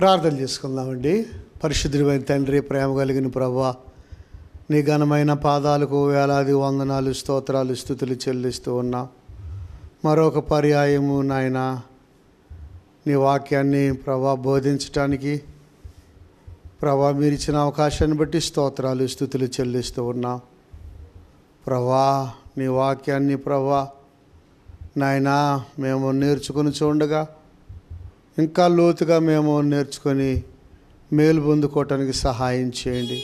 ప్రార్థన చేసుకుందామండి. పరిశుద్ధుడైన తండ్రి ప్రేమ కలిగిన ప్రభా నీ ఘనమైన పాదాలకు వేలాది వందనాలు స్తోత్రాలు స్థుతులు చెల్లిస్తూ ఉన్నా. మరొక పర్యాయము నాయన నీ వాక్యాన్ని ప్రభా బోధించటానికి ప్రభా మీరు ఇచ్చిన అవకాశాన్ని బట్టి స్తోత్రాలు స్థుతులు చెల్లిస్తూ ఉన్నా. ప్రభా నీ వాక్యాన్ని ప్రభా నాయనా మేము నేర్చుకుని చూడగా ఇంకా లోతుగా మేము నేర్చుకొని మేలు పొందుకోవటానికి సహాయం చేయండి.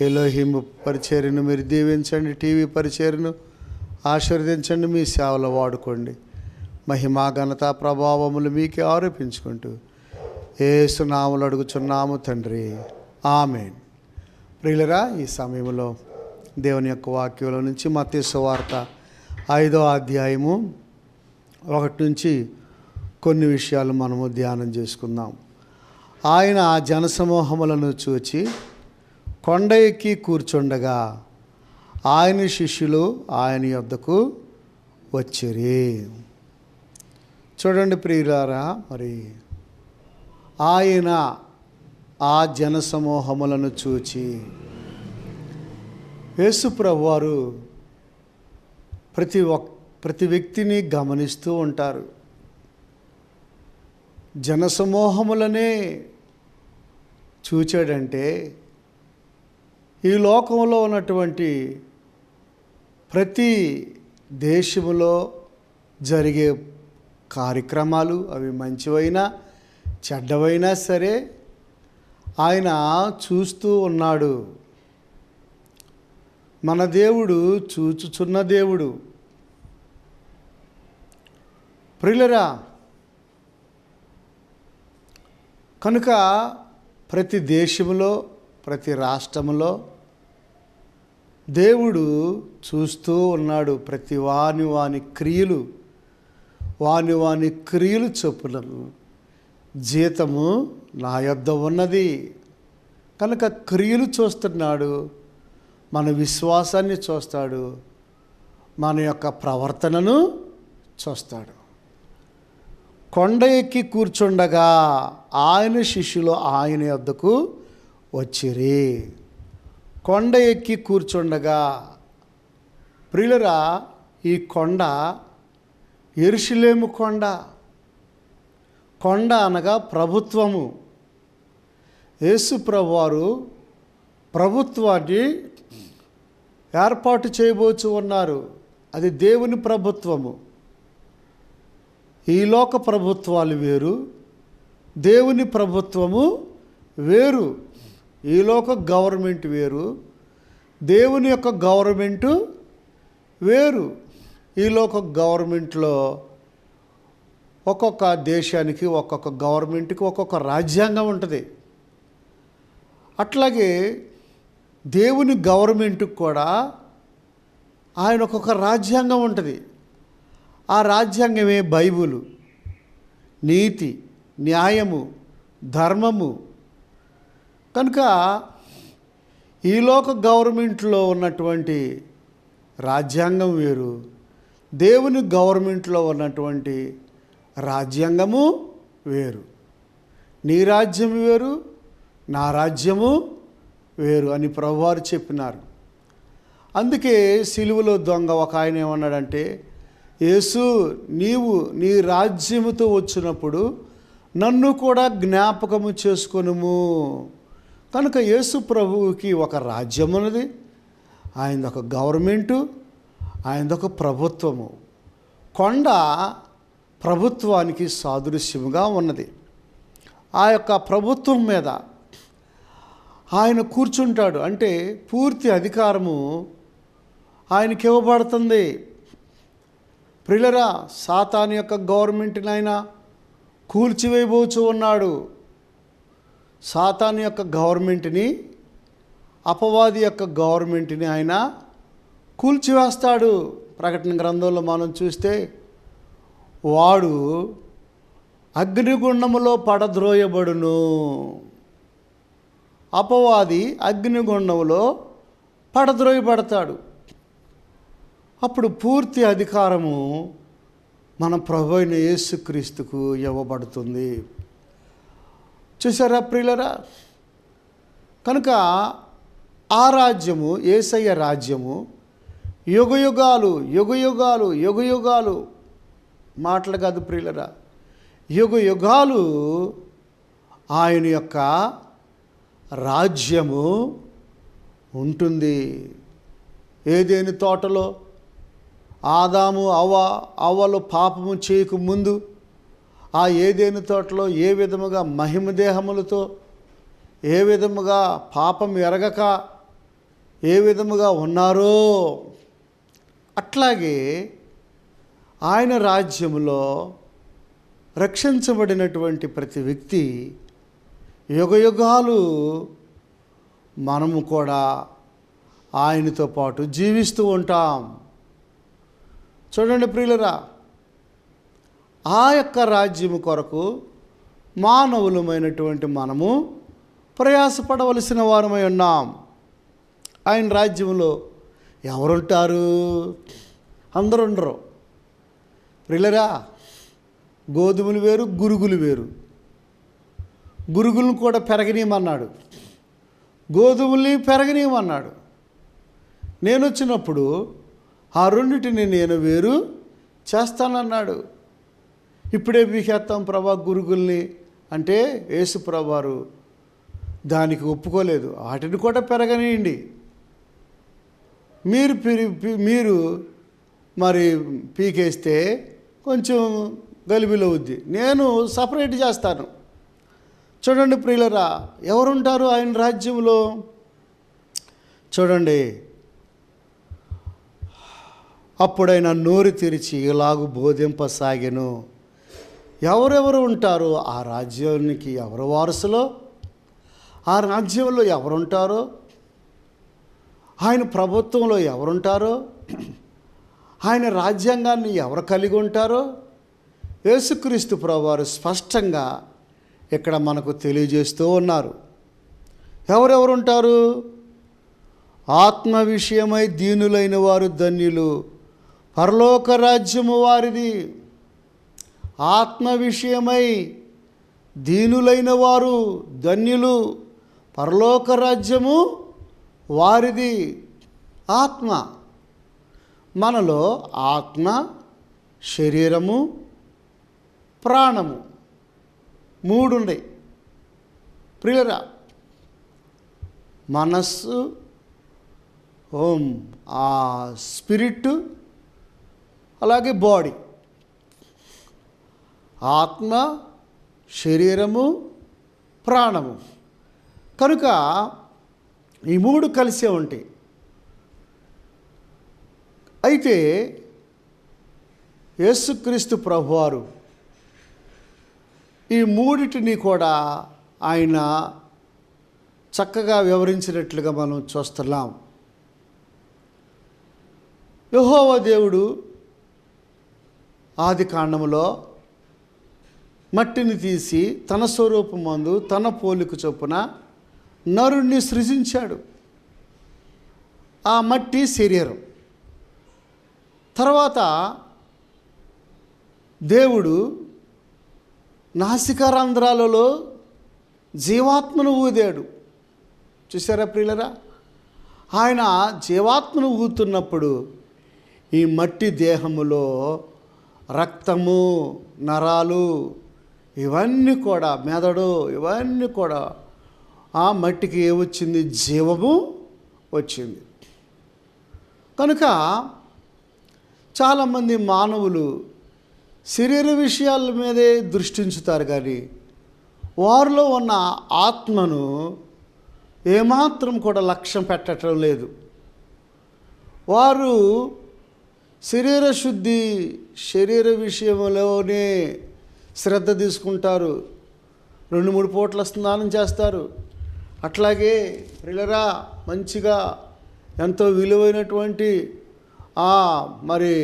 ఎలోహిం పరిచయను మీరు దీవించండి టీవీ పరిచయను ఆశీర్వదించండి మీ సేవలో వాడుకోండి. మహిమా ఘనత ప్రభావములు మీకే ఆరోపించుకుంటూ ఏసునాములు అడుగుచున్నాము తండ్రి. ఆమెన్. ప్రియులరా ఈ సమయంలో దేవుని యొక్క వాక్యంలో నుంచి మత్స్య వార్త ఐదో అధ్యాయము ఒకటి నుంచి కొన్ని విషయాలు మనము ధ్యానం చేసుకుందాం. ఆయన ఆ జనసమూహములను చూచి కొండ ఎక్కి కూర్చుండగా ఆయన శిష్యులు ఆయన యొద్దకు వచ్చిరి. చూడండి ప్రియులారా మరి ఆయన ఆ జనసమూహములను చూచి యేసుప్రభు వారు ప్రతి ఒక్ ప్రతి వ్యక్తిని గమనిస్తూ ఉంటారు. జనసమూహములనే చూచాడంటే ఈ లోకంలో ఉన్నటువంటి ప్రతి దేశములో జరిగే కార్యక్రమాలు అవి మంచివైనా చెడ్డవైనా సరే ఆయన చూస్తూ ఉన్నాడు. మన దేవుడు చూచుచున్న దేవుడు. ప్రిలరా కనుక ప్రతి దేశంలో ప్రతి రాష్ట్రంలో దేవుడు చూస్తూ ఉన్నాడు ప్రతి వాని వాని క్రియలు. వాని వాని క్రియలు చొప్పులను జీతము నా యొద్ద ఉన్నది. కనుక క్రియలు చూస్తున్నాడు మన విశ్వాసాన్ని చూస్తాడు మన యొక్క ప్రవర్తనను చూస్తాడు. కొండ ఎక్కి కూర్చుండగా ఆయన శిష్యులు ఆయన యొద్దకు వచ్చిరి. కొండ ఎక్కి కూర్చుండగా ప్రియులరా ఈ కొండ ఎరుషులేము కొండ. కొండ అనగా ప్రభుత్వము. యేసుప్రభు ప్రభువారు ప్రభుత్వాన్ని ఏర్పాటు చేయబోచు ఉన్నారు. అది దేవుని ప్రభుత్వము. ఈ లోక ప్రభుత్వాలు వేరు దేవుని ప్రభుత్వము వేరు ఈ లోక గవర్నమెంట్ వేరు దేవుని యొక్క గవర్నమెంటు వేరు. ఈ లోక గవర్నమెంట్లో ఒక్కొక్క దేశానికి ఒక్కొక్క గవర్నమెంట్కి ఒక్కొక్క రాజ్యాంగం ఉంటుంది. అట్లాగే దేవుని గవర్నమెంట్కి కూడా ఆయన ఒక్కొక్క రాజ్యాంగం ఉంటుంది. ఆ రాజ్యాంగమే బైబులు. నీతి న్యాయము ధర్మము. కనుక ఈ లోక గవర్నమెంట్లో ఉన్నటువంటి రాజ్యాంగం వేరు. దేవుని గవర్నమెంట్లో ఉన్నటువంటి రాజ్యాంగము వేరు. నీ రాజ్యం వేరు నా రాజ్యము వేరు అని ప్రభువారు చెప్పినారు. అందుకే సిలువలో దొంగ ఒక ఆయన ఏమన్నాడంటే యేసు నీవు నీ రాజ్యముతో వచ్చినప్పుడు నన్ను కూడా జ్ఞాపకము చేసుకొనుము. కనుక యేసు ప్రభువుకి ఒక రాజ్యం ఉన్నది ఆయనది ఒక గవర్నమెంటు ఆయనది ఒక ప్రభుత్వము. కొండ ప్రభుత్వానికి సాదృశ్యముగా ఉన్నది. ఆ యొక్క ప్రభుత్వం మీద ఆయన కూర్చుంటాడు. అంటే పూర్తి అధికారము ఆయనకి ఇవ్వబడుతుంది ప్రిలరా సాతాన్ యొక్క గవర్నమెంట్ని ఆయన కూల్చివేయబోచు ఉన్నాడు. సాతాన్ యొక్క గవర్నమెంట్ని అపవాది యొక్క గవర్నమెంట్ని ఆయన కూల్చివేస్తాడు. ప్రకటన గ్రంథంలో మనం చూస్తే వాడు అగ్నిగుండములో పడద్రోయబడును. అపవాది అగ్నిగుండములో పడద్రోయబడతాడు. అప్పుడు పూర్తి అధికారము మన ప్రభు అయిన యేసుక్రీస్తుకు ఇవ్వబడుతుంది. చూసారా ప్రియులరా? కనుక ఆ రాజ్యము ఏసయ్య రాజ్యము యుగయుగాలు యుగయుగాలు యుగయుగాలు మాటలు కాదు ప్రియులరా. యుగయుగాలు ఆయన యొక్క రాజ్యము ఉంటుంది. ఏదేని తోటలో? ఆదాము అవ అవ్వలు పాపము చేయకముందు ఆ ఏదేని తోటలో ఏ విధముగా మహిమ దేహములతో ఏ విధముగా పాపం ఎరగక ఏ విధముగా ఉన్నారో అట్లాగే ఆయన రాజ్యంలో రక్షించబడినటువంటి ప్రతి వ్యక్తి యుగయుగాలు మనము కూడా ఆయనతో పాటు జీవిస్తూ ఉంటాం. చూడండి ప్రియులరా ఆ యొక్క రాజ్యము కొరకు మానవులమైనటువంటి మనము ప్రయాసపడవలసిన వారమై ఉన్నాం. ఆయన రాజ్యంలో ఎవరుంటారు? అందరు ఉండరు ప్రిలరా గోధుమలు వేరు గురుగులు వేరు. గురుగులను కూడా పెరగనీయమన్నాడు. గోధుమల్ని పెరగనీయమన్నాడు. నేను వచ్చినప్పుడు ఆ రెండిటిని నేను వేరు చేస్తానన్నాడు. ఇప్పుడే పీకేస్తాం ప్రభా గురుగుల్ని అంటే యేసు ప్రభారు దానికి ఒప్పుకోలేదు. వాటిని కూడా పెరగనియండి. మీరు మీరు మరి పీకేస్తే కొంచెం గలిబిలో అవుద్ది నేను సపరేట్ చేస్తాను. చూడండి ప్రియులరా ఎవరుంటారు ఆయన రాజ్యంలో? చూడండి అప్పుడైనా నోరు తెరిచి ఇలాగు బోధింపసాగెను. ఎవరెవరు ఉంటారో ఆ రాజ్యానికి ఎవరు వారసులో? ఆ రాజ్యంలో ఎవరుంటారో? ఆయన ప్రభుత్వంలో ఎవరుంటారో? ఆయన రాజ్యాంగాన్ని ఎవరు కలిగి ఉంటారో? యేసుక్రీస్తు ప్రభువారు స్పష్టంగా ఇక్కడ మనకు తెలియజేస్తూ ఉన్నారు. ఎవరెవరుంటారు? ఆత్మ విషయమై దీనులైన వారు ధన్యులు. పరలోక రాజ్యము వారిది. ఆత్మ విషయమై దీనులైన వారు ధన్యులు పరలోక రాజ్యము వారిది ఆత్మ. మనలో ఆత్మ శరీరము ప్రాణము మూడున్నాయి. ప్రియరా మనస్సు ఓం ఆ స్పిరిట్ అలాగే బాడీ. ఆత్మ శరీరము ప్రాణము. కనుక ఈ మూడు కలిసే ఉంటాయి. అయితే యేసుక్రీస్తు ప్రభువారు ఈ మూడిటిని కూడా ఆయన చక్కగా వివరించినట్లుగా మనం చూస్తున్నాం. యహోవ దేవుడు ఆది కాండములో మట్టిని తీసి తన స్వరూపమందు తన పోలిక చొప్పున నరుణ్ణి సృజించాడు. ఆ మట్టి శరీరం. తర్వాత దేవుడు నాసికారంధ్రాలలో జీవాత్మను ఊదాడు. చూసారా ప్రియులరా? ఆయన జీవాత్మను ఊతున్నప్పుడు ఈ మట్టి దేహములో రక్తము నరాలు ఇవన్నీ కూడా మెదడు ఇవన్నీ కూడా ఆ మట్టికి ఏమొచ్చింది జీవము వచ్చింది. కనుక చాలామంది మానవులు శరీర విషయాల మీదే దృష్టించుతారు కానీ వారిలో ఉన్న ఆత్మను ఏమాత్రం కూడా లక్ష్యం పెట్టడం లేదు. వారు శరీర శుద్ధి శరీర విషయంలోనే శ్రద్ధ తీసుకుంటారు. రెండు మూడు పూట్ల స్నానం చేస్తారు. అట్లాగే పిల్లరా మంచిగా ఎంతో విలువైనటువంటి మరి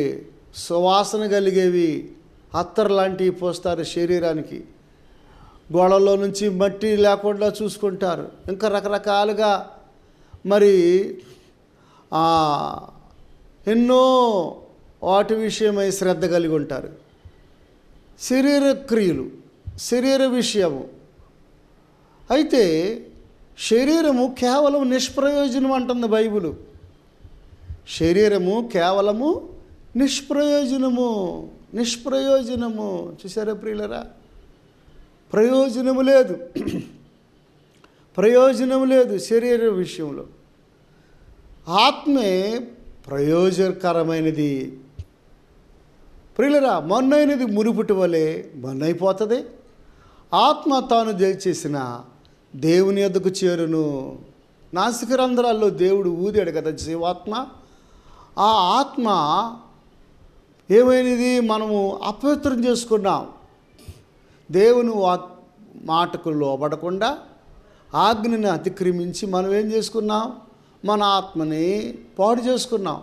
సువాసన కలిగేవి అత్తర్ లాంటివి పోస్తారు శరీరానికి. గోడల్లో నుంచి మట్టి లేకుండా చూసుకుంటారు. ఇంకా రకరకాలుగా మరి ఎన్నో వాటి విషయమై శ్రద్ధ కలిగి ఉంటారు. శరీర క్రియలు శరీర విషయము. అయితే శరీరము కేవలం నిష్ప్రయోజనం అంటుంది బైబులు. శరీరము కేవలము నిష్ప్రయోజనము నిష్ప్రయోజనము. చూసారా ప్రియులరా? ప్రయోజనము లేదు. ప్రయోజనం లేదు శరీర విషయంలో. ఆత్మే ప్రయోజనకరమైనది. ప్రియులరా మొన్నైనది మునుపుటి వలె మొన్నైపోతుంది. ఆత్మ తాను దయచేసిన దేవుని ఎద్దకు చేరును. నాసికరంధ్రాల్లో దేవుడు ఊదాడు కదా జీవాత్మ. ఆ ఆత్మ ఏమైనది? మనము అపవిత్రం చేసుకున్నాం. దేవుని వా మాటకు లోబడకుండా ఆజ్ఞని అతిక్రమించి మనం ఏం చేసుకున్నాం? మన ఆత్మని పాడు చేసుకున్నాం.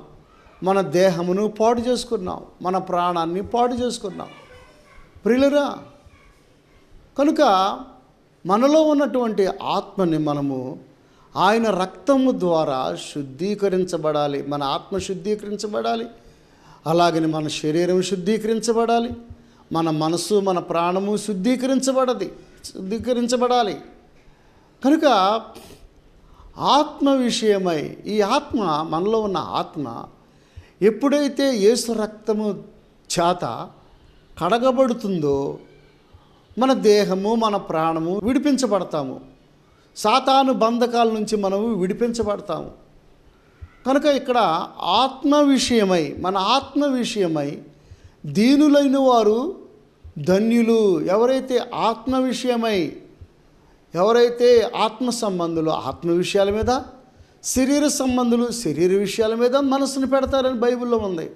మన దేహమును పాడు చేసుకున్నాం. మన ప్రాణాన్ని పాడు చేసుకున్నాం. ప్రియులరా కనుక మనలో ఉన్నటువంటి ఆత్మని మనము ఆయన రక్తము ద్వారా శుద్ధీకరించబడాలి. మన ఆత్మ శుద్ధీకరించబడాలి. అలాగని మన శరీరం శుద్ధీకరించబడాలి. మన మనసు మన ప్రాణము శుద్ధీకరించబడది శుద్ధీకరించబడాలి. కనుక ఆత్మ విషయమై ఈ ఆత్మ మనలో ఉన్న ఆత్మ ఎప్పుడైతే యేసు రక్తము చేత కడగబడుతుందో మన దేహము మన ప్రాణము విడిపించబడతాము. సాతాను బంధకాల నుంచి మనము విడిపించబడతాము. కనుక ఇక్కడ ఆత్మ విషయమై మన ఆత్మ విషయమై దీనులైన వారు ధన్యులు ఎవరైతే ఆత్మ విషయమై ఎవరైతే ఆత్మ సంబంధులు ఆత్మ విషయాల మీద శరీర సంబంధులు శరీర విషయాల మీద మనసును పెడతారని బైబిల్లో ఉంది.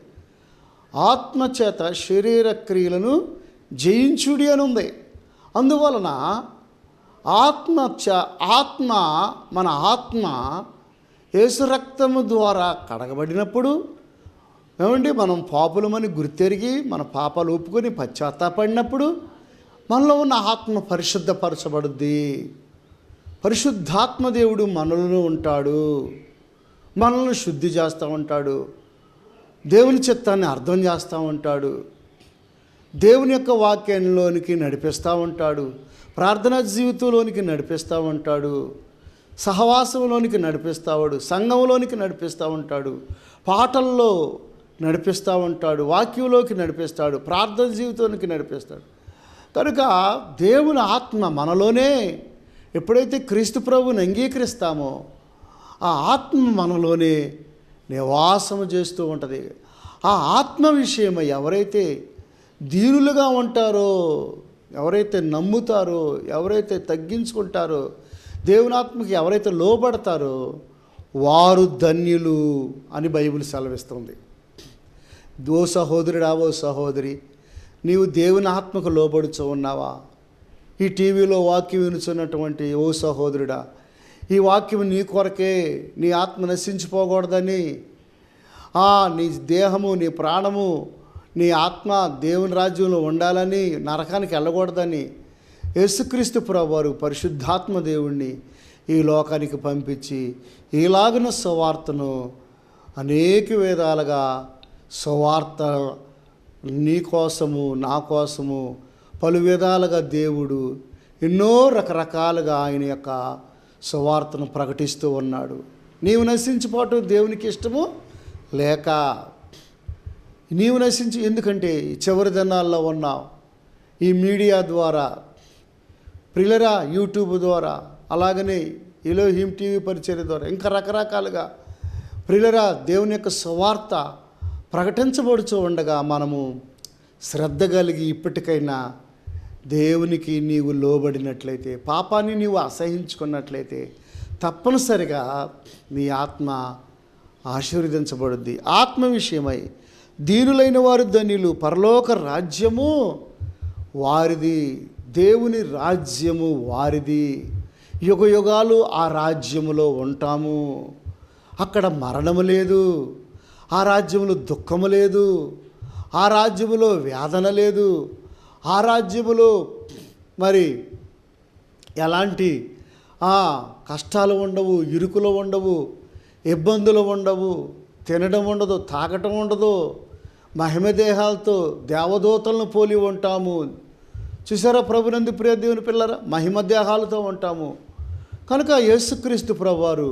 ఆత్మ చేత శరీర క్రియలను జయించుడి అని ఉంది. అందువలన ఆత్మ చ ఆత్మ మన ఆత్మ యేసు రక్తము ద్వారా కడగబడినప్పుడు ఏమండి? మనం పాపులమని గుర్తెరిగి మన పాపాలు ఒప్పుకొని పశ్చాత్తాపడినప్పుడు మనలో ఉన్న ఆత్మ పరిశుద్ధపరచబడుద్ది. పరిశుద్ధాత్మ దేవుడు మనలో ఉంటాడు. మనల్ని శుద్ధి చేస్తూ ఉంటాడు. దేవుని చిత్తాన్ని అర్థం చేస్తూ ఉంటాడు. దేవుని యొక్క వాక్యంలోనికి నడిపిస్తూ ఉంటాడు. ప్రార్థనా జీవితంలోనికి నడిపిస్తూ ఉంటాడు. సహవాసంలోనికి నడిపిస్తాడు సంఘంలోనికి నడిపిస్తూ ఉంటాడు. పాటల్లో నడిపిస్తూ ఉంటాడు వాక్యంలోకి నడిపిస్తాడు ప్రార్థన జీవితానికి నడిపిస్తాడు. కనుక దేవుని ఆత్మ మనలోనే ఎప్పుడైతే క్రీస్తు ప్రభుని అంగీకరిస్తామో ఆ ఆత్మ మనలోనే నివాసము చేస్తూ ఉంటుంది. ఆ ఆత్మ విషయమై ఎవరైతే దీనులుగా ఉంటారో ఎవరైతే నమ్ముతారో ఎవరైతే తగ్గించుకుంటారో దేవునాత్మకి ఎవరైతే లోబడతారో వారు ధన్యులు అని బైబిల్ సెలవిస్తుంది. ఓ సహోదరుడా ఓ సహోదరి నీవు దేవుని ఆత్మకు లోబడుచు ఉన్నావా? ఈ టీవీలో వాక్యం వినుచున్నటువంటి ఓ సహోదరుడా ఈ వాక్యం నీ కొరకే నీ ఆత్మ నశించిపోకూడదని. ఆ, నీ దేహము నీ ప్రాణము నీ ఆత్మ దేవుని రాజ్యంలో ఉండాలని నరకానికి వెళ్ళకూడదని యేసుక్రీస్తు ప్రభువారు పరిశుద్ధాత్మ దేవుణ్ణి ఈ లోకానికి పంపించి ఈలాగిన సువార్తను అనేక విధాలుగా సువార్త నీ కోసము నా కోసము పలు విధాలుగా దేవుడు ఎన్నో రకరకాలుగా ఆయన యొక్క సువార్తను ప్రకటిస్తూ ఉన్నాడు. నీవు నశించిపోవటం దేవునికి ఇష్టము లేక నీవు నశించి ఎందుకంటే చివరి దినాల్లో ఉన్నావు. ఈ మీడియా ద్వారా ప్రిలరా యూట్యూబ్ ద్వారా అలాగనే ఎలోహిం టీవీ పరిచర్య ద్వారా ఇంకా రకరకాలుగా ప్రిలరా దేవుని యొక్క సువార్త ప్రకటించబడుచు ఉండగా మనము శ్రద్ధ కలిగి ఇప్పటికైనా దేవునికి నీవు లోబడినట్లయితే పాపాన్ని నీవు అసహించుకున్నట్లయితే తప్పనిసరిగా నీ ఆత్మ ఆశీర్వదించబడుద్ది. ఆత్మ విషయమై దీనులైన వారు ధన్యులు పరలోక రాజ్యము వారిది దేవుని రాజ్యము వారిది. యుగ యుగాలు ఆ రాజ్యములో ఉంటాము. అక్కడ మరణము లేదు ఆ రాజ్యములో దుఃఖము లేదు ఆ రాజ్యములో వేదన లేదు ఆ రాజ్యములో మరి ఎలాంటి ఆ, కష్టాలు ఉండవు ఇరుకులు ఉండవు ఇబ్బందులు ఉండవు తినడం ఉండదు తాగటం ఉండదు మహిమ దేహాలతో దేవదూతలను పోలి ఉంటాము. చూసారా ప్రభునందు ప్రియ దేవుని పిల్లరా? మహిమ దేహాలతో ఉంటాము. కనుక యేసుక్రీస్తు ప్రభువారు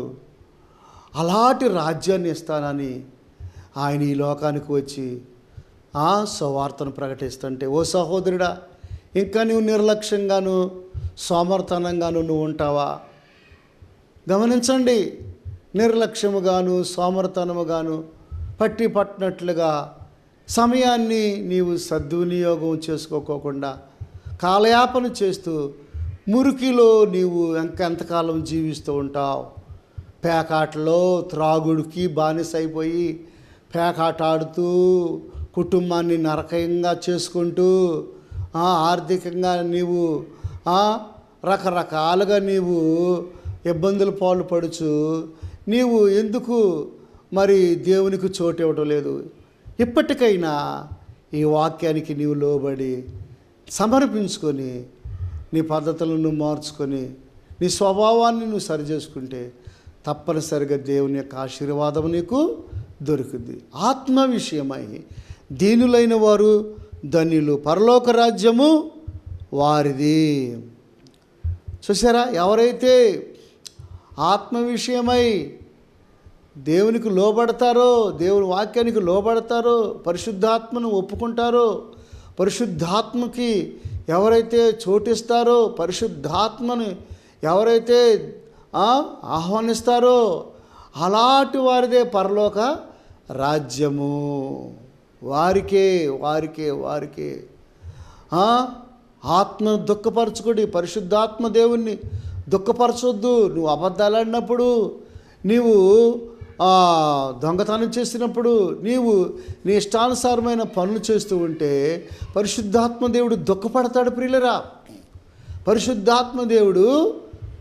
అలాంటి రాజ్యాన్ని ఇస్తానని ఆయన ఈ లోకానికి వచ్చి ఆ సువార్తను ప్రకటిస్తుంటే ఓ సహోదరుడా ఇంకా నువ్వు నిర్లక్ష్యంగాను సోమర్తనంగాను నువ్వు ఉంటావా? గమనించండి నిర్లక్ష్యముగాను సోమర్తనముగాను పట్టి పట్టినట్లుగా సమయాన్ని నీవు సద్వినియోగం చేసుకోకోకుండా కాలయాపన చేస్తూ మురికిలో నీవు ఇంకెంతకాలం జీవిస్తూ ఉంటావు? పేకాటలో త్రాగుడికి బానిసైపోయి పేకాట ఆడుతూ కుటుంబాన్ని నరకంగా చేసుకుంటూ ఆర్థికంగా నీవు రకరకాలుగా నీవు ఇబ్బందులు పాలు పడుచు నీవు ఎందుకు మరి దేవునికి చోటు ఇవ్వటం లేదు? ఇప్పటికైనా ఈ వాక్యానికి నీవు లోబడి సమర్పించుకొని నీ పద్ధతులను నువ్వు మార్చుకొని నీ స్వభావాన్ని నువ్వు సరిచేసుకుంటే తప్పనిసరిగా దేవుని యొక్క ఆశీర్వాదం నీకు దొరుకుద్ది. ఆత్మ విషయమై దీనులైన వారు ధన్యులు. పరలోక రాజ్యము వారిది. చూసారా ఎవరైతే ఆత్మ విషయమై దేవునికి లోబడతారో దేవుని వాక్యానికి లోబడతారో పరిశుద్ధాత్మను ఒప్పుకుంటారో పరిశుద్ధాత్మకి ఎవరైతే చోటిస్తారో పరిశుద్ధాత్మని ఎవరైతే ఆహ్వానిస్తారో అలాంటి వారిదే పరలోక రాజ్యము. వారికే వారికే వారికే. ఆత్మను దుఃఖపరచుకోడి. పరిశుద్ధాత్మ దేవుణ్ణి దుఃఖపరచొద్దు. నువ్వు అబద్ధాలు ఆడినప్పుడు నీవు ఆ, దొంగతనం చేసినప్పుడు నీవు నీ ఇష్టానుసారమైన పనులు చేస్తూ ఉంటే పరిశుద్ధాత్మ దేవుడు దుఃఖపడతాడు ప్రియులరా. పరిశుద్ధాత్మ దేవుడు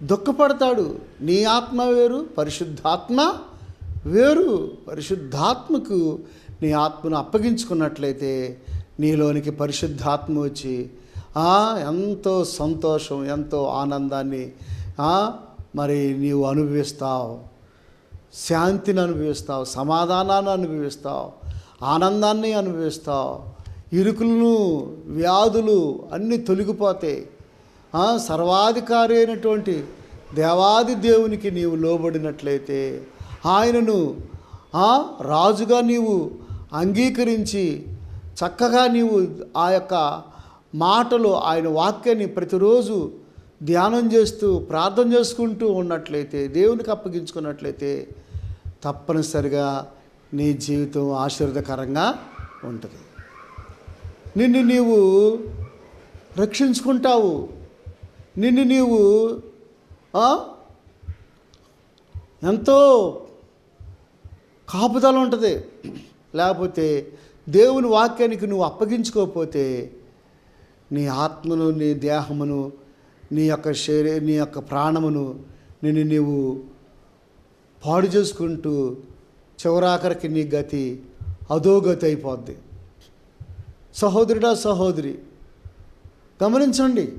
దుఃఖపడతాడు. నీ ఆత్మ వేరు పరిశుద్ధాత్మ వేరు. పరిశుద్ధాత్మకు నీ ఆత్మను అప్పగించుకున్నట్లయితే నీలోనికి పరిశుద్ధాత్మ వచ్చి ఎంతో సంతోషం ఎంతో ఆనందాన్ని మరి నీవు అనుభవిస్తావు. శాంతిని అనుభవిస్తావు సమాధానాన్ని అనుభవిస్తావు ఆనందాన్ని అనుభవిస్తావు. ఇరుకులను వ్యాధులు అన్నీ తొలగిపోతాయి. సర్వాధికారి అయినటువంటి దేవాది దేవునికి నీవు లోబడినట్లయితే ఆయనను రాజుగా నీవు అంగీకరించి చక్కగా నీవు ఆ యొక్క మాటలు ఆయన వాక్యాన్ని ప్రతిరోజు ధ్యానం చేస్తూ ప్రార్థన చేసుకుంటూ ఉన్నట్లయితే దేవునికి అప్పగించుకున్నట్లయితే తప్పనిసరిగా నీ జీవితం ఆశీర్వదకరంగా ఉంటుంది. నిన్ను నీవు రక్షించుకుంటావు. నిన్ను నీవు ఎంతో కాపుదల ఉంటుంది. లేకపోతే దేవుని వాక్యానికి నువ్వు అప్పగించుకోకపోతే నీ ఆత్మను నీ దేహమును నీ యొక్క శరీర నీ యొక్క ప్రాణమును నిన్ను నీవు పాడు చేసుకుంటూ చివరాఖరికి నీ గతి అధోగతి అయిపోద్ది. సహోదరుడా సహోదరి గమనించండి.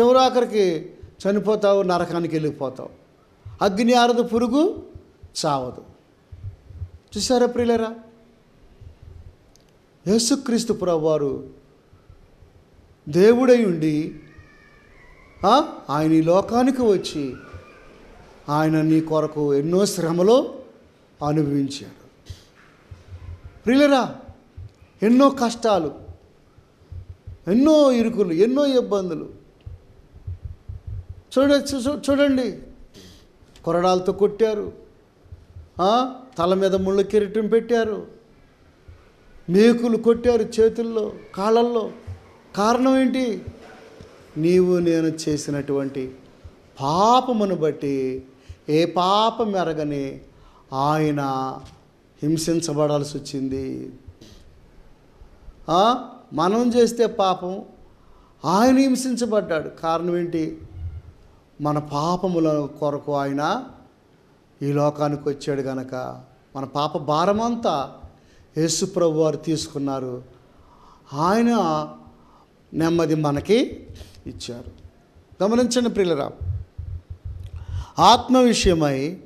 చివరాఖరికి చనిపోతావు నరకానికి వెళ్ళిపోతావు. అగ్ని ఆరదు పురుగు చావదు. చూసారా ప్రియులరా? యేసుక్రీస్తు ప్రభువారు దేవుడై ఉండి ఆయన ఈ లోకానికి వచ్చి ఆయన నీ కొరకు ఎన్నో శ్రమలో అనుభవించాడు. ప్రియులరా ఎన్నో కష్టాలు ఎన్నో ఇరుకులు ఎన్నో ఇబ్బందులు. చూడ చూడండి. కొరడాలతో కొట్టారు. తల మీద ముళ్ళ కిరీటం పెట్టారు. మేకులు కొట్టారు చేతుల్లో కాళ్ళల్లో. కారణం ఏంటి? నీవు నేను చేసినటువంటి పాపమును బట్టి ఏ పాపం ఎరగని ఆయన హింసించబడాల్సి వచ్చింది. మనం చేస్తే పాపం ఆయన హింసించబడ్డాడు. కారణం ఏంటి? మన పాపముల కొరకు ఆయన ఈ లోకానికి వచ్చాడు గనక. మన పాప భారమంతా యేసుప్రభు వారు తీసుకున్నారు. ఆయన నెమ్మది మనకి ఇచ్చారు. గమనించండి ప్రియులరా. ఆత్మ విషయమై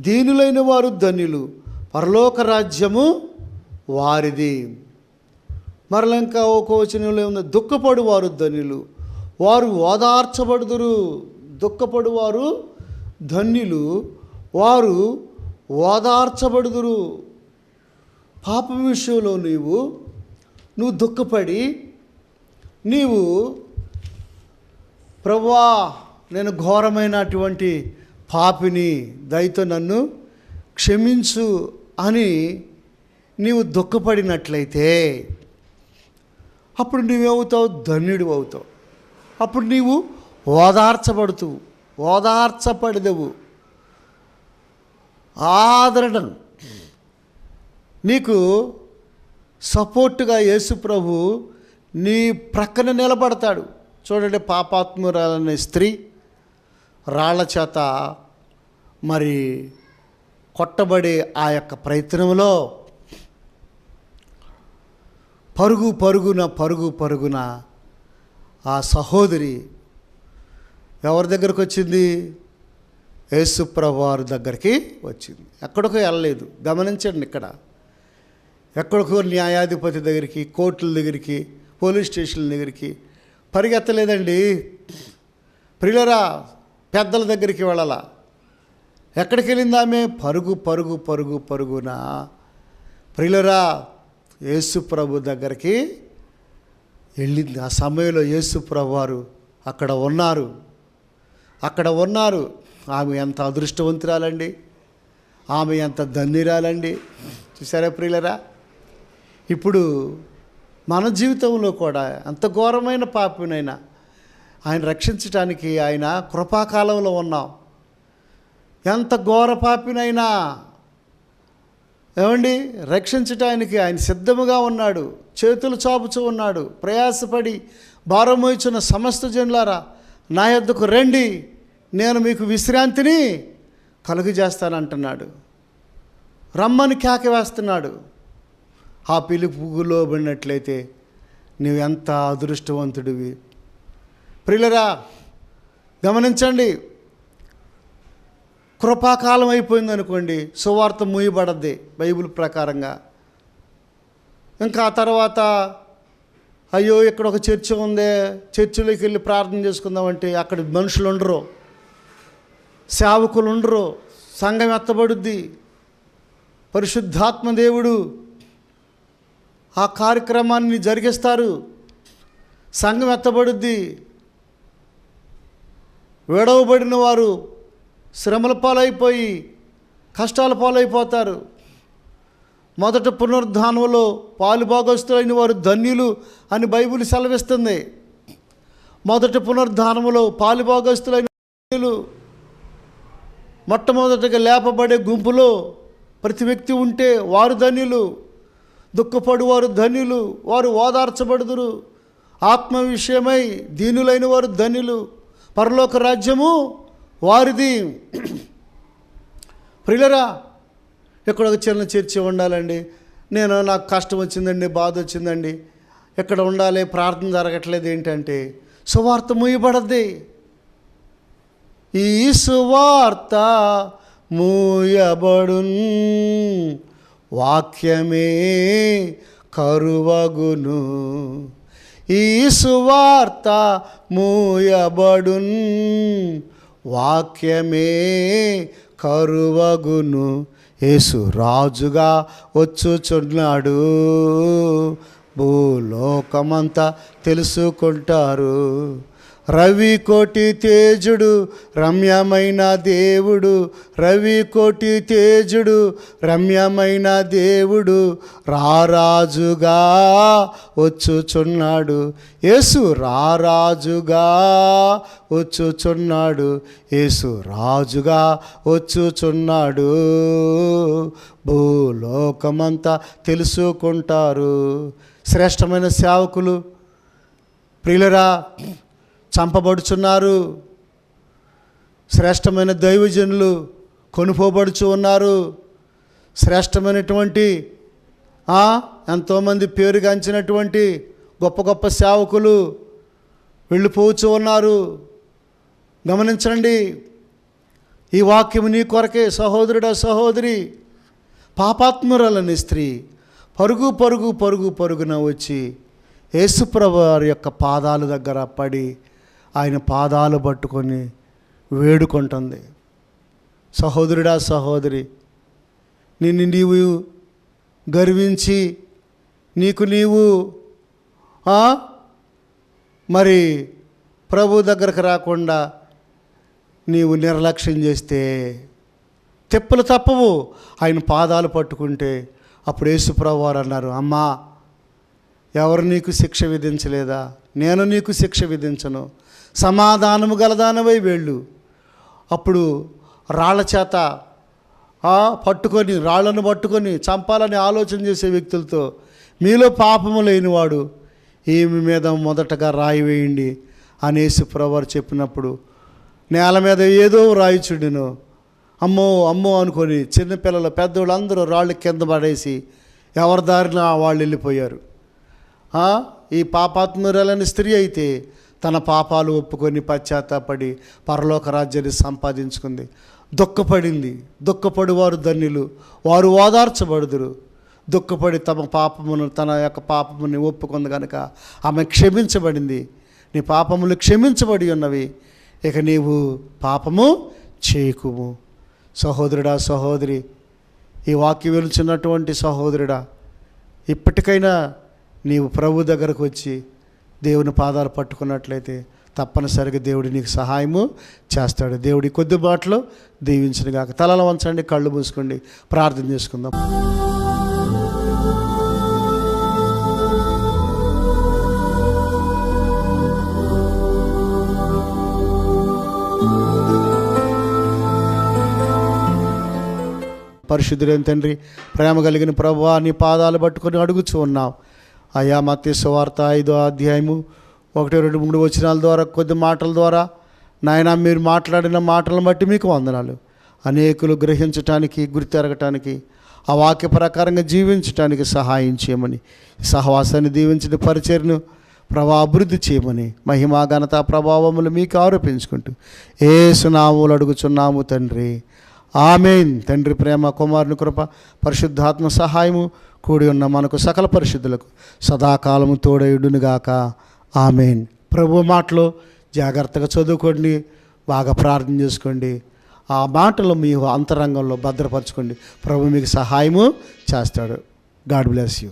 దీనులైన వారు ధన్యులు. పరలోక రాజ్యము వారిది. మరల ఇంకా ఒక వచనంలో ఉంది దుఃఖపడు వారు ధన్యులు. వారు ఓదార్చబడుదురు. దుఃఖపడు వారు ధన్యులు. వారు ఓదార్చబడుదురు. పాపం విషయంలో నీవు నువ్వు దుఃఖపడి నీవు ప్రవ్వా నేను ఘోరమైనటువంటి పాపిని దయతో నన్ను క్షమించు అని నీవు దుఃఖపడినట్లయితే అప్పుడు నువ్వేమవుతావు? ధన్యుడు అవుతావు. అప్పుడు నీవు ఓదార్చబడుతూ ఓదార్చబడదవు. ఆదరణను. నీకు సపోర్టుగా యేసు ప్రభు నీ ప్రక్కన నిలబడతాడు. చూడండి పాపాత్మురాలనే స్త్రీ రాళ్ళ చేత మరి కొట్టబడే ఆ యొక్క ప్రయత్నంలో పరుగు పరుగున పరుగు పరుగున ఆ సహోదరి ఎవరి దగ్గరకు వచ్చింది యేసుప్రవారు దగ్గరికి వచ్చింది. ఎక్కడికో వెళ్ళలేదు. గమనించండి ఇక్కడ. ఎక్కడికో న్యాయాధిపతి దగ్గరికి కోర్టుల దగ్గరికి పోలీస్ స్టేషన్ల దగ్గరికి పరిగెత్తలేదండి. ప్రియులరా పెద్దల దగ్గరికి వెళ్ళాలా? ఎక్కడికి వెళ్ళింది ఆమె? పరుగు పరుగు పరుగు పరుగున. ప్రియులరా యేసుప్రభు దగ్గరికి వెళ్ళింది. ఆ సమయంలో యేసుప్రభు వారు అక్కడ ఉన్నారు. అక్కడ ఉన్నారు. ఆమె ఎంత అదృష్టవంతురాలండి? ఆమె ఎంత ధన్యురాలండి? చూసారా ప్రియులరా? ఇప్పుడు మన జీవితంలో కూడా ఎంత ఘోరమైన పాపినైనా ఆయన రక్షించటానికి ఆయన కృపాకాలంలో ఉన్నాం. ఎంత ఘోర పాపినైనా ఏమండి? రక్షించటానికి ఆయన సిద్ధముగా ఉన్నాడు. చేతులు చాపుచూ ఉన్నాడు. ప్రయాసపడి భారం సమస్త జనులారా నా యొద్దకు రండి. నేను మీకు విశ్రాంతిని కలుగజేస్తానంటున్నాడు. రమ్మని కేక వేస్తున్నాడు. ఆ పిలుపులో లోబడినట్లయితే నువ్వు ఎంత అదృష్టవంతుడివి. ప్రియులరా గమనించండి. కృపాకాలం అయిపోయింది అనుకోండి సువార్త మూయబడద్ది బైబిల్ ప్రకారంగా. ఇంకా ఆ తర్వాత అయ్యో ఇక్కడ ఒక చర్చి ఉందే చర్చిలోకి వెళ్ళి ప్రార్థన చేసుకుందామంటే అక్కడ మనుషులు ఉండరు. సేవకులు ఉండరు సంఘం ఎత్తబడుద్ది. పరిశుద్ధాత్మ దేవుడు ఆ కార్యక్రమాన్ని జరిగిస్తారు. సంఘం ఎత్తబడుద్ది. విడవబడిన వారు శ్రమల పాలైపోయి కష్టాల పాలైపోతారు. మొదట పునరుద్ధానంలో పాలు పాలుభాగస్తులైన వారు ధన్యులు అని బైబిల్ సెలవిస్తుంది. మొదటి పాలు పాలుభాగస్తులైన ధన్యులు. మొట్టమొదటిగా లేపబడే గుంపులో ప్రతి వ్యక్తి ఉంటే వారు ధన్యులు. దుఃఖపడు వారు ధన్యులు. వారు ఓదార్చబడుదురు. ఆత్మ విషయమై దీనులైన వారు ధన్యులు. పరలోక రాజ్యము వారిది. ప్రియులరా ఇక్కడ ఒక చిన్న చర్చి ఉండాలండి. నేను నాకు కష్టం వచ్చిందండి బాధ వచ్చిందండి. ఇక్కడ ఉండాలి ప్రార్థన జరగట్లేదు ఏంటంటే సువార్త ముయ్యబడద్ది ఈ సువార్త మూయబడున్. వాక్యమే కరువగును. ఈ సువార్త మూయబడున్. వాక్యమే కరువగును. యేసు రాజుగా వచ్చుచున్నాడు. భూలోకమంతా తెలుసుకుంటారు. రవి కోటి తేజుడు రమ్యమైన దేవుడు. రవి కోటి తేజుడు రమ్యమైన దేవుడు. రారాజుగా వచ్చుచున్నాడు. యేసు రారాజుగా వచ్చుచున్నాడు. యేసు రాజుగా వచ్చుచున్నాడు. భూలోకమంతా తెలుసుకుంటారు. శ్రేష్టమైన సేవకులు. ప్రియులరా చంపబడుచున్నారు. శ్రేష్టమైన దైవజనులు కొనుపోబడుచు ఉన్నారు. శ్రేష్టమైనటువంటి ఎంతోమంది పేరుగాంచినటువంటి గొప్ప గొప్ప సేవకులు వెళ్ళిపోవచ్చు ఉన్నారు. గమనించండి ఈ వాక్యం నీ కొరకే సహోదరుడా సహోదరి పాపాత్మురాలని స్త్రీ పరుగు పరుగు పరుగు పరుగున వచ్చి యేసుప్రభు వారి యొక్క పాదాల దగ్గర పడి ఆయన పాదాలు పట్టుకొని వేడుకుంటుంది. సహోదరుడా సహోదరి నిన్ను నీవు గర్వించి నీకు నీవు మరి ప్రభు దగ్గరకు రాకుండా నీవు నిర్లక్ష్యం చేస్తే తెప్పులు తప్పవు. ఆయన పాదాలు పట్టుకుంటే అప్పుడు యేసుప్రభు వారు అన్నారు అమ్మా ఎవరు నీకు శిక్ష విధించలేదా? నేను నీకు శిక్ష విధించను. సమాధానము గలదానవై వెళ్ళు. అప్పుడు రాళ్ళ చేత పట్టుకొని రాళ్ళను పట్టుకొని చంపాలని ఆలోచన చేసే వ్యక్తులతో మీలో పాపము లేనివాడు ఏమి మీద మొదటగా రాయి వేయండి అనేసి ప్రవారు చెప్పినప్పుడు నేల మీద ఏదో రాయిచుండిను అమ్మో అమ్మో అనుకొని చిన్నపిల్లలు పెద్దవాళ్ళు అందరూ రాళ్ళు కింద పడేసి ఎవరి దారిన వాళ్ళు వెళ్ళిపోయారు. ఈ పాపాత్మురాలని స్త్రీ అయితే తన పాపాలు ఒప్పుకొని పశ్చాత్తాపడి పరలోక రాజ్యాన్ని సంపాదించుకుంది. దుఃఖపడింది. దుఃఖపడి వారు ధన్యులు. వారు ఓదార్చబడుదురు. దుఃఖపడి తమ పాపమును తన యొక్క పాపముని ఒప్పుకుంది కనుక ఆమె క్షమించబడింది. నీ పాపములు క్షమించబడి ఉన్నవి. ఇక నీవు పాపము చేయకుము. సహోదరుడా సహోదరి ఈ వాక్యం వెలుచున్నటువంటి సహోదరుడా ఇప్పటికైనా నీవు ప్రభు దగ్గరకు వచ్చి దేవుని పాదాలు పట్టుకున్నట్లయితే తప్పనిసరిగా దేవుడు నీకు సహాయము చేస్తాడు. దేవుడి కొద్దిబాట్లో దీవించిన గాక. తలలు వంచండి కళ్ళు మూసుకోండి. ప్రార్థన చేసుకుందాం. పరిశుద్ధుడైన తండ్రి ప్రేమ కలిగిన ప్రభు నీ పాదాలు పట్టుకొని అడుగుచూ ఉన్నాం అయ్యా మత్య సువార్త ఐదో అధ్యాయము ఒకటి రెండు మూడు వచనాల ద్వారా కొద్ది మాటల ద్వారా. నాయన మీరు మాట్లాడిన మాటలను బట్టి మీకు వందనాలు. అనేకులు గ్రహించటానికి గుర్తెరగటానికి ఆ వాక్య ప్రకారంగా జీవించటానికి సహాయం చేయమని సహవాసాన్ని దీవించిన పరిచర్ను ప్రభా అభివృద్ధి చేయమని మహిమా ఘనత ప్రభావములు మీకు ఆరోపించుకుంటూ ఏ సునాములు అడుగుచున్నాము తండ్రి. ఆమెన్. తండ్రి ప్రేమ కుమారుని కృప పరిశుద్ధాత్మ సహాయము కూడి ఉన్న మనకు సకల పరిశుద్ధులకు సదాకాలము తోడయుడునుగాక. ఆమెన్. ప్రభు మాటలో జాగ్రత్తగా చదువుకోండి బాగా ప్రార్థన చేసుకోండి. ఆ మాటలు మీ అంతరంగంలో భద్రపరచుకోండి. ప్రభు మీకు సహాయము చేస్తాడు. God bless you.